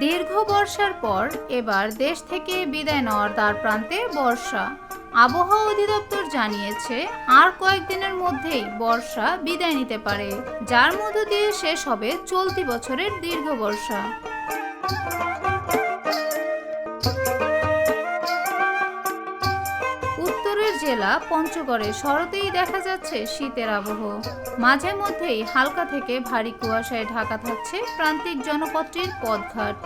দীর্ঘ বর্ষার পর এবার দেশ থেকে বিদায় নেওয়ার দ্বার প্রান্তে বর্ষা। আবহাওয়া অধিদপ্তর জানিয়েছে, আর কয়েকদিনের মধ্যেই বর্ষা বিদায় নিতে পারে, যার মধ্য দিয়ে শেষ হবে চলতি বছরের দীর্ঘ বর্ষা। জেলা পঞ্চগড়ে শরতেই দেখা যাচ্ছে শীতের আবহ। মাঝে মধ্যেই হালকা থেকে ভারী কুয়াশায় ঢাকা থাকছে প্রান্তিক জনপদটির পথঘাট।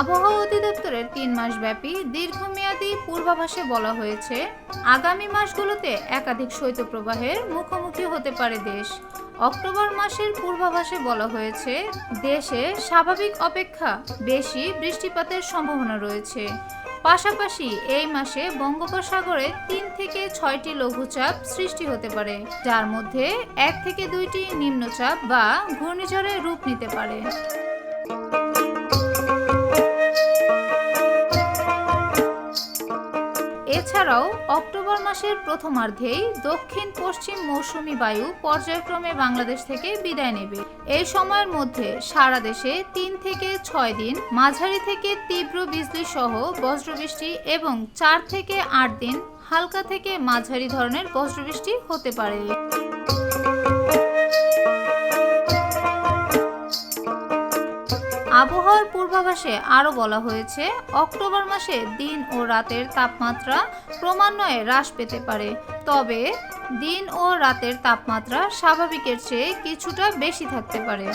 আবহাওয়া অধিদপ্তরের তিন মাস ব্যাপী দীর্ঘমেয়াদী পূর্বাভাসে বলা হয়েছে, আগামী মাসগুলোতে একাধিক শৈত্যপ্রবাহের মুখোমুখি হতে পারে দেশ। অক্টোবর মাসের পূর্বাভাসে বলা হয়েছে, দেশে স্বাভাবিক অপেক্ষা বেশি বৃষ্টিপাতের সম্ভাবনা রয়েছে। পাশাপাশি এই মাসে বঙ্গোপসাগরে তিন থেকে ছয়টি লঘুচাপ সৃষ্টি হতে পারে, যার মধ্যে এক থেকে দুইটি নিম্নচাপ বা ঘূর্ণিঝড়ের রূপ নিতে পারে। এছাড়াও অক্টোবর মাসের প্রথমার্ধেই দক্ষিণ পশ্চিম মৌসুমি বায়ু পর্যায়ক্রমে বাংলাদেশ থেকে বিদায় নেবে। এই সময়ের মধ্যে সারা দেশে তিন থেকে ছয় দিন, মাঝারি থেকে তীব্র বিজলি সহ বজ্রবৃষ্টি এবং চার থেকে আট দিন, হালকা থেকে মাঝারি ধরনের বজ্রবৃষ্টি হতে পারে। আবহাওয়ার পূর্বাভাসে আরও বলা হয়েছে, অক্টোবর মাসে দিন ও রাতের তাপমাত্রা ক্রমান্বয়ে হ্রাস পেতে পারে। তবে দিন ও রাতের তাপমাত্রা স্বাভাবিকের চেয়ে কিছুটা বেশি থাকতে পারে।